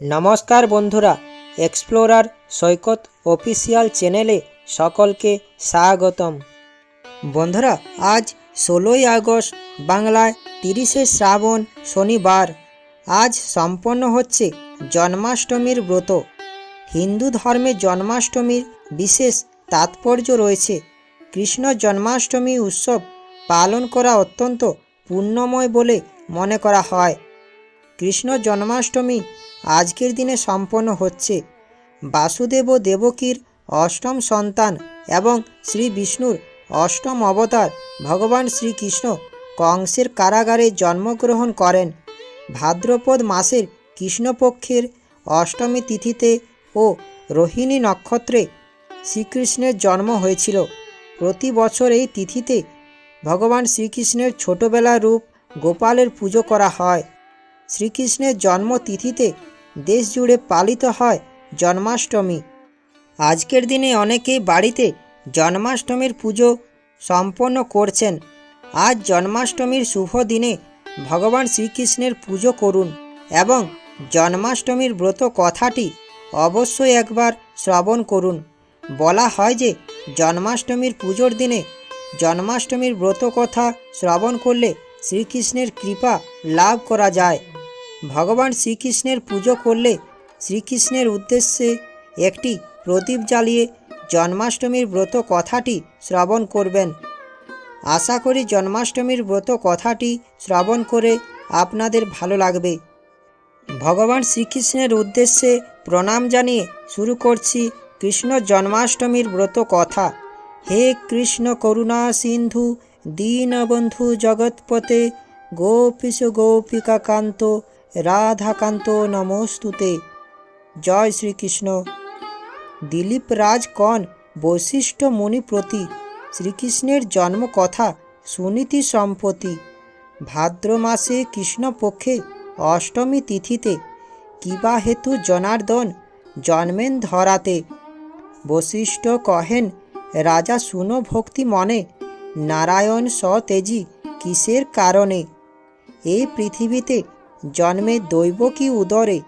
নমস্কার বন্ধুরা এক্সপ্লোরার সৈকত অফিসিয়াল চ্যানেলে সকলকে স্বাগতম। বন্ধুরা, আজ ষোলোই আগস্ট, বাংলায় তিরিশে শ্রাবণ শনিবার। আজ সম্পন্ন হচ্ছে জন্মাষ্টমীর ব্রত। হিন্দু ধর্মে জন্মাষ্টমীর বিশেষ তাৎপর্য রয়েছে। কৃষ্ণ জন্মাষ্টমী উৎসব পালন করা অত্যন্ত পুণ্যময় বলে মনে করা হয়। কৃষ্ণ জন্মাষ্টমী আজকের দিনে সম্পন্ন হচ্ছে। বাসুদেব দেবকীর অষ্টম সন্তান এবং শ্রী বিষ্ণুর অষ্টম অবতার ভগবান শ্রীকৃষ্ণ কংসের কারাগারে জন্মগ্রহণ করেন। ভাদ্রপদ মাসের কৃষ্ণপক্ষের অষ্টমী তিথিতে ও রোহিণী নক্ষত্রে শ্রীকৃষ্ণের জন্ম হয়েছিল। প্রতি বছর এই তিথিতে ভগবান শ্রীকৃষ্ণের ছোটবেলার রূপ গোপালের পুজো করা হয়। শ্রীকৃষ্ণের জন্মতিথিতে দেশ জুড়ে পালিত হয় জন্মাষ্টমী। আজকের দিনে অনেকেই বাড়িতে জন্মাষ্টমীর পুজো সম্পন্ন করছেন। আজ জন্মাষ্টমীর শুভ দিনে ভগবান শ্রীকৃষ্ণের পুজো করুন এবং জন্মাষ্টমীর ব্রত কথাটি অবশ্যই একবার শ্রবণ করুন। বলা হয় যে জন্মাষ্টমীর পুজোর দিনে জন্মাষ্টমীর ব্রত কথা শ্রবণ করলে শ্রীকৃষ্ণের কৃপা লাভ করা যায়। ভগবান শ্রীকৃষ্ণের পুজো করলে শ্রীকৃষ্ণের উদ্দেশ্যে একটি প্রদীপ জ্বালিয়ে জন্মাষ্টমীর ব্রত কথাটি শ্রবণ করবেন। আশা করি জন্মাষ্টমীর ব্রত কথাটি শ্রবণ করে আপনাদের ভালো লাগবে। ভগবান শ্রীকৃষ্ণের উদ্দেশ্যে প্রণাম জানিয়ে শুরু করছি কৃষ্ণ জন্মাষ্টমীর ব্রত কথা। হে কৃষ্ণ করুণা সিন্ধু, দীনবন্ধু জগৎপতে গোপীশ গোপিকাকান্ত রাধাকান্ত নমস্তুতে। জয় শ্রীকৃষ্ণ। দিলীপ রাজ কন বৈশিষ্ট্য মুনি শ্রীকৃষ্ণের জন্ম কথা সুনীতি সম্পত্তি। ভাদ্র মাসে কৃষ্ণপক্ষে অষ্টমী তিথিতে কিবা হেতু জনার্দন জন্মেন ধরাতে। বশিষ্ঠ কহেন, রাজা শুনো ভক্তি মনে, নারায়ণ সতেজি কিসের কারণে? এই পৃথিবীতে জন্মে দৈব কি উদরে?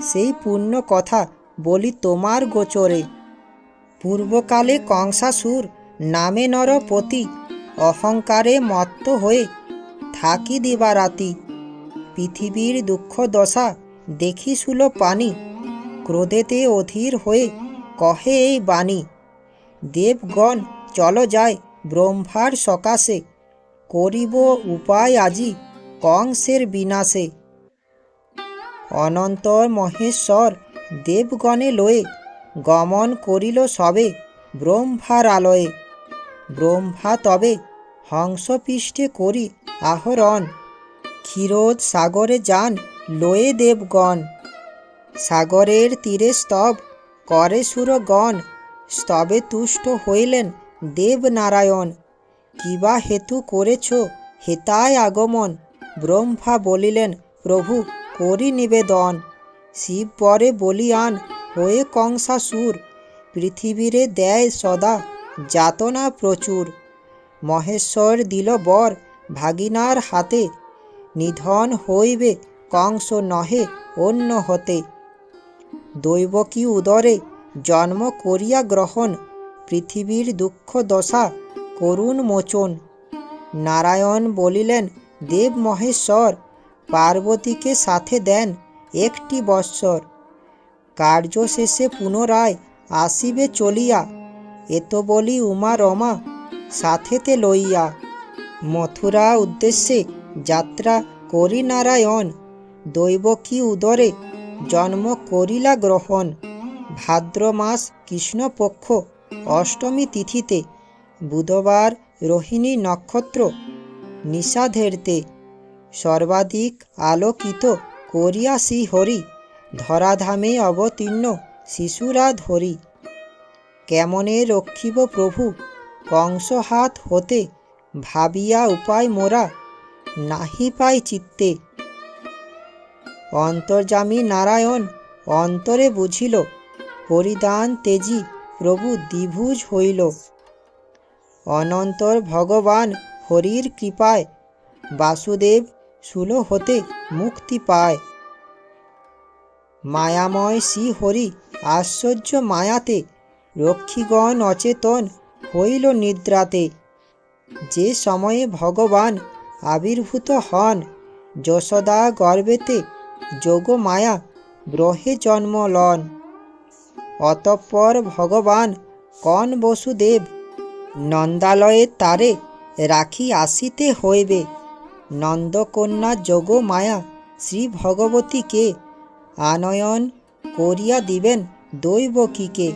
সেই পূর্ণ কথা বলি তোমার গোচরে। পূর্বকালে কংসাসুর নামে নরপতি, অহংকারে মত্ত হয়ে থাকি দিবারাতি পৃথিবীর দুঃখ দশা দেখি শুল পানি, ক্রোধেতে অধীর হয়ে কহে এই বাণী, দেবগণ, চল যায় ব্রহ্মার সকাশে, করিব উপায় আজি। কংসের বিনাশে। অনন্তর মহেশ্বর দেবগণে লয়ে গমন করিল সবে ব্রহ্মার আলয়ে। ব্রহ্মা তবে হংসপৃষ্ঠে করি আহরণ। ক্ষীরোদ সাগরে যান লয়ে দেবগণ। সাগরের তীরে স্তব করে সুরগণ। স্তবে তুষ্ট হইলেন দেবনারায়ণ। কিবা হেতু করেছ হেতায় আগমন। ব্রহ্মা বলিলেন, প্রভু, করি নিবেদন। শিব পরে বলিয়ান, হয়ে কংসাসুর পৃথিবীরে দেয় সদা যাতনা প্রচুর। মহেশ্বর দিল বর, ভাগিনার হাতে, নিধন হইবে কংস নহে অন্য হতে। দৈবকী উদরে জন্ম করিয়া গ্রহণ, পৃথিবীর দুঃখ দশা করুণ মোচন। নারায়ণ বলিলেন দেব মহেশ্বর পার্বতীকে সাথে দেন একটি বৎসর। কার্য শেষে পুনরায় আসিবে চলিয়া, এত বলি উমা রমা সাথেতে লইয়া। মথুরা উদ্দেশ্যে যাত্রা করি নারায়ণ দৈবকী উদরে জন্ম করিলা গ্রহণ। ভাদ্র মাস কৃষ্ণপক্ষ অষ্টমী তিথিতে, বুধবার রোহিণী নক্ষত্র নিষাধেরতে সর্বাধিক আলোকিত করিয়া হরি ধরাধামে অবতীর্ণ শিশুরা ধরি। কেমনে রক্ষিব প্রভু? কংস হাত হতে ভাবিয়া উপায় মোরা নাহি পাই চিত্তে। অন্তর্যামী নারায়ণ অন্তরে বুঝিল হরিদান তেজি প্রভু দ্বিভুজ হইল। অনন্তর ভগবান হরির কৃপায়, বাসুদেব সুলো হতে মুক্তি পায়। মায়াময় শ্রী হরি আশ্চর্য মায়াতে রক্ষীগণ অচেতন হইল নিদ্রাতে। যে সময়ে ভগবান আবির্ভূত হন, যশোদা গর্বেতে যোগ মায়া গ্রহে জন্ম লন। অতঃপর ভগবান কন বসুদেব নন্দালয়ে তারে রাখি আসিতে হইবে। নন্দকন্যা যোগ মায়া শ্রী ভগবতীকে আনয়ন করিয়া দিবেন দৈবকীকে।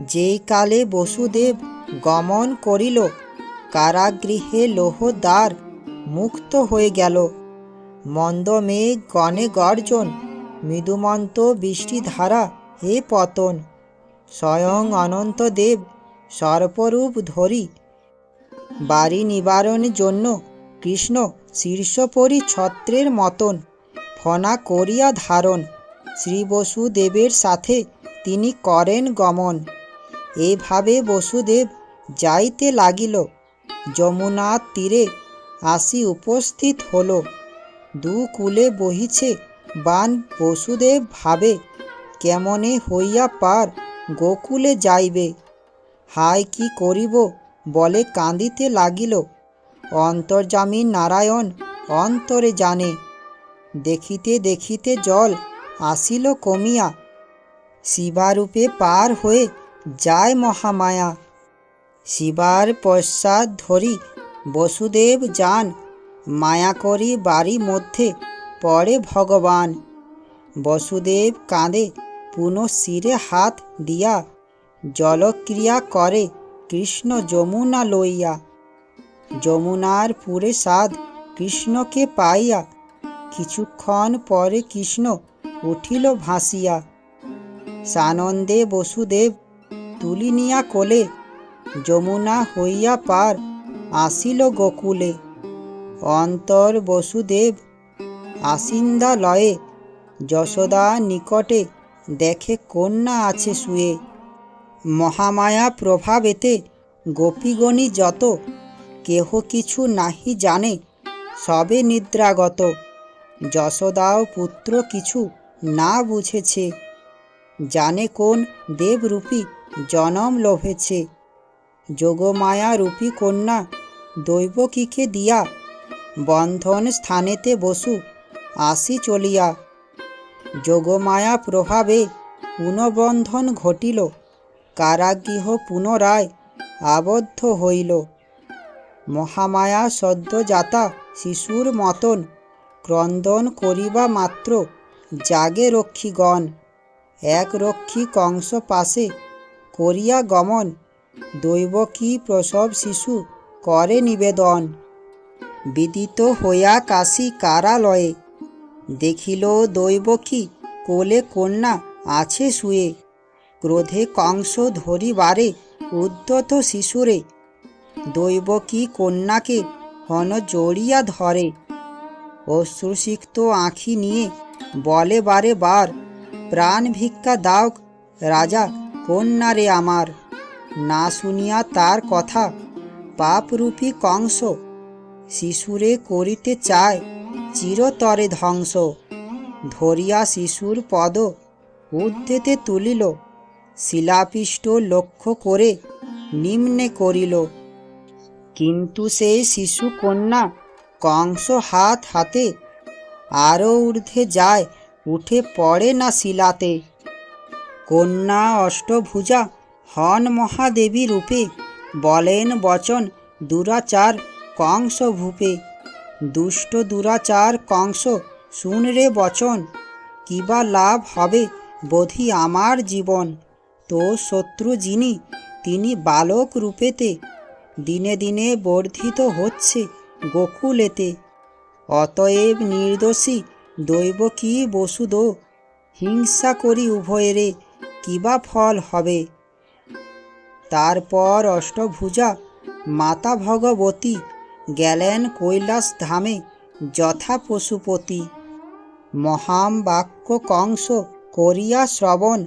যেই কালে বসুদেব গমন করিল, কারাগৃহে লোহদ্বার মুক্ত হয়ে গেল। মন্দ মেঘ গণে গর্জন, মৃদুমন্ত বৃষ্টিধারা হে পতন। স্বয়ং অনন্তদেব সর্পরূপ ধরি বাড়ি নিবারণের জন্য কৃষ্ণ শীর্ষপরি ছত্রের মতন ফনা করিয়া ধারণ। শ্রী বসুদেবের সাথে তিনি করেন গমন। এভাবে বসুদেব যাইতে লাগিল। যমুনার তীরে আসি উপস্থিত হল। দু কূলে বহিছে বান বসুদেব ভাবে, কেমনে হইয়া পার গোকুলে যাইবে? হায়, কি করিব? বলে কাঁদিতে লাগিল। অন্তর্জামী নারায়ণ অন্তরে জানে, দেখিতে দেখিতে জল আসিল কমিয়া, শিবারূপে পার হয়ে যায় মহামায়া। শিবার পশ্চাৎ ধরি বসুদেব যান, মায়া করি বাড়ি মধ্যে পড়ে ভগবান। বসুদেব কাঁদে, পুনঃ শিরে হাত দিয়া জলক্রিয়া করে কৃষ্ণ যমুনা লইয়া। যমুনার পুরে সাদ কৃষ্ণকে পাইয়া, কিছুক্ষণ পরে কৃষ্ণ উঠিল ভাসিয়া। সানন্দে বসুদেব তুলিনিয়া কোলে, যমুনা হইয়া পার আসিল গোকুলে। অন্তর বসুদেব আসিন্দা লয়ে যশোদা নিকটে দেখে কন্যা আছে শুয়ে। মহামায়া প্রভাবেতে গোপীগণী যত, কেহ কিছু নাহি জানে, সবে নিদ্রাগত। যশোদাও পুত্র কিছু না বুঝেছে, জানে কোন দেবরূপী জনম লোভেছে। যোগমায়া রূপী কন্যা দৈবকীকে দিয়া বন্ধন স্থানেতে বসু আসি চলিয়া। যোগমায়া প্রভাবে পুনবন্ধন ঘটিল। কারাগৃহ পুনরায় আবদ্ধ হইল। মহামায়া সদ্যজাতা শিশুর মতন ক্রন্দন করিবা মাত্র জাগে রক্ষীগণ। এক রক্ষী কংস পাশে করিয়া গমন দৈবকী প্রসব শিশু করে নিবেদন। বিদিত হইয়া কাশী কারালয়ে, দেখিল দৈবকী কোলে কন্যা আছে শুয়ে। ক্রোধে কংস ধরিবারে উদ্যত শিশুরে। দৈব দৈবকী কন্যাকে হন জড়িয়া ধরে? অশ্রুসিক্ত আঁখি নিয়ে বলে বারে বার, প্রাণ ভিক্ষা দাও রাজা, কন্যারে আমার। না শুনিয়া তার কথা, পাপরূপী কংস শিশুরে করিতে চায়, চিরতরে ধ্বংস। ধরিয়া শিশুর পদ উদ্ধেতে তুলিল শিলাপিষ্ট লক্ষ্য করে নিম্নে করিল, কিন্তু সেই শিশু কন্যা, কংস হাত হাতে আরও ঊর্ধ্বে যায়, উঠে পড়ে না শিলাতে। কন্যা অষ্টভুজা হন মহাদেবী রূপে, বলেন বচন দুরাচার কংস ভূপে। দুষ্ট দুরাচার কংস, শুন রে বচন কিবা লাভ হবে বোধি আমার জীবন? তো শত্রু যিনি, তিনি বালক রূপেতে, দিনে দিনে বর্ধিত হচ্ছে গোকুলেতে। অতএব নির্দোষী, দৈব কি বসুদ? হিংসা করি উভয়েরে কিবা ফল হবে? তারপর অষ্টভুজা, মাতা ভগবতী, গেলেন কৈলাস ধামে, যথা পশুপতি। মহাম বাক্য কংস করিয়া শ্রবণ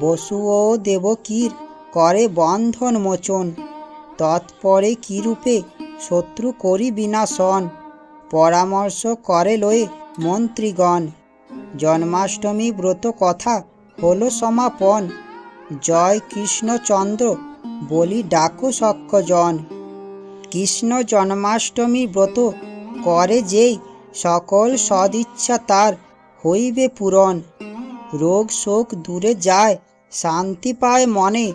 বসু ও দেবকীর করে বন্ধন মোচন। তৎপরে কিরূপে শত্রু করি বিনাশন? পরামর্শ করে লয়ে মন্ত্রীগণ। জন্মাষ্টমী ব্রত কথা হলো সমাপন। জয় কৃষ্ণচন্দ্র বলি ডাকু সক্ষজন কৃষ্ণ জন্মাষ্টমী ব্রত করে যেই সকল সদিচ্ছা তার হইবে পূরণ। রোগ শোক দূরে যায়, শান্তি পায় মনে।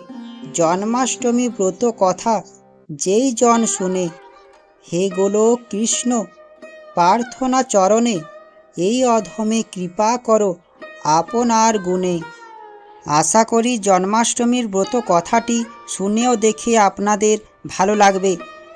জন্মাষ্টমী ব্রত কথা যেই জন শুনে, হে গোলক কৃষ্ণ, প্রার্থনা চরণে, এই অধমে কৃপা করো আপনার গুণে। আশা করি জন্মাষ্টমীর ব্রত কথাটি শুনেও দেখে আপনাদের ভালো লাগবে।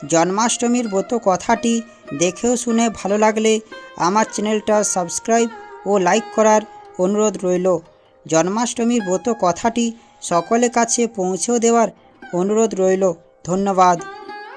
জন্মাষ্টমীর ব্রত কথাটি দেখেও শুনে ভালো লাগলে আমার চ্যানেলটা সাবস্ক্রাইব ও লাইক করার অনুরোধ রইল। জন্মাষ্টমীর ব্রত কথাটি সকলের কাছে পৌঁছেও দেওয়ার অনুরোধ রইল। ধন্যবাদ।